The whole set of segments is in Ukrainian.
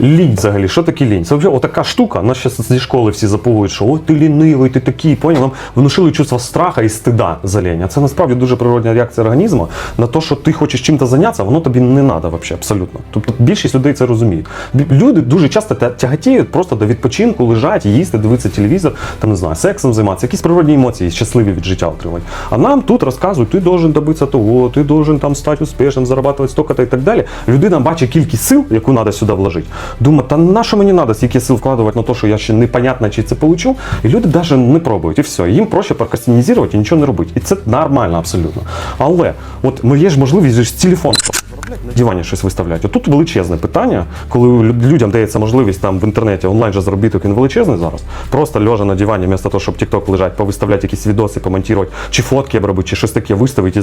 Лінь взагалі, що таке лінь? Це взагалі отака штука. Нас ще зі школи всі запугують, що ой, ти лінивий, ти такий, поняв? Нам внушили чувство страха і стида за лінь. А це насправді дуже природня реакція організму на те, що ти хочеш чим-то зайнятися, воно тобі не треба взагалі, абсолютно. Тобто більшість людей це розуміють. Люди дуже часто тя- тяготіють просто до відпочинку, лежать, їсти, дивитися телевізор, там не знаю, сексом займатися, якісь природні емоції, щасливі від життя отримати. А нам тут розказують, ти должен добитися того, ти должен там стати успішним, зарабатувати столько-то і так далі. Людина бачить кількість сил, яку треба сюди вложити. Думає, та на що мені треба стільки сил вкладувати на те, що я ще непонятно, чи це получу. І люди навіть не пробують. І все. Їм проще прокрастинізувати і нічого не робити. І це нормально абсолютно. Але от ми є ж можливість з телефону на дивані щось виставляти. Тут величезне питання, коли людям дається можливість там в інтернеті онлайн же заробіток він величезний зараз. Просто лежа на дивані, вместо того, щоб TikTok лежать, повиставляти якісь відоси, помонтувати, чи фотки робити, чи щось таке виставити і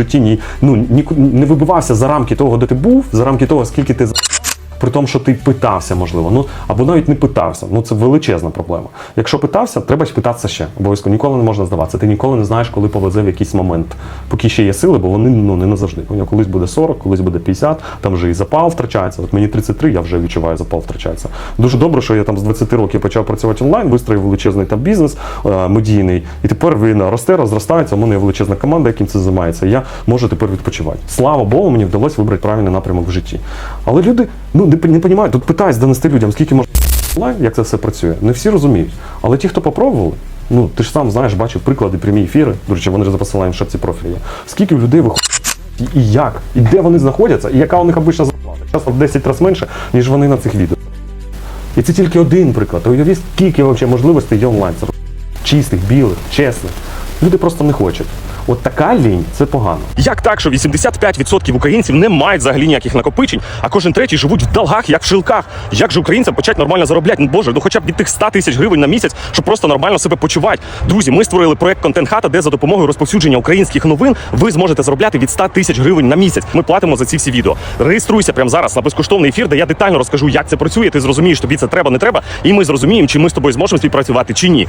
житті ні, ну, ні не вибивався за рамки того, де ти був, за рамки того, скільки ти при тому, що ти питався, можливо, ну або навіть не питався. Ну це величезна проблема. Якщо питався, треба питатися ще. Обов'язково ніколи не можна здаватися. Ти ніколи не знаєш, коли повезе в якийсь момент, поки ще є сили, бо вони ну не назавжди. Поняв? Колись буде 40, колись буде 50, там вже і запал втрачається. От мені 33, я вже відчуваю, запал втрачається. Дуже добре, що я там з 20 років почав працювати онлайн, вистроїв величезний там бізнес е, медійний, і тепер він росте, розростається. У мене є величезна команда, яким це займається. Я можу тепер відпочивати. Слава Богу, мені вдалося вибрати правильний напрямок в житті. Але люди ну не, розуміють, тут питаюсь донести людям, скільки можна онлайн, як це все працює. Не всі розуміють. Але ті, хто попробували, ну ти ж сам знаєш, бачив приклади, прямі ефіри. До речі, вони ж за посиланням в шапці профілі є. Скільки людей виходить і, як, і де вони знаходяться, і яка у них обична зарплата. Часто в 10 разів менше, ніж вони на цих відео. І це тільки один приклад. Уявіть, скільки можливостей є онлайн. Чистих, білих, чесних. Люди просто не хочуть. От така лінь це погано. Як так, що 85% українців не мають взагалі ніяких накопичень, а кожен третій живуть в долгах, як в шилках? Як же українцям почати нормально заробляти? Ну боже, ну хоча б від тих 100 тисяч гривень на місяць, щоб просто нормально себе почувати. Друзі, ми створили проект Контент Хата, де за допомогою розповсюдження українських новин ви зможете заробляти від 100 тисяч гривень на місяць. Ми платимо за ці всі відео. Реєструйся прямо зараз на безкоштовний ефір, де я детально розкажу, як це працює. Ти зрозумієш, тобі це треба, не треба, і ми зрозуміємо, чи ми з тобою зможемо співпрацювати чи ні.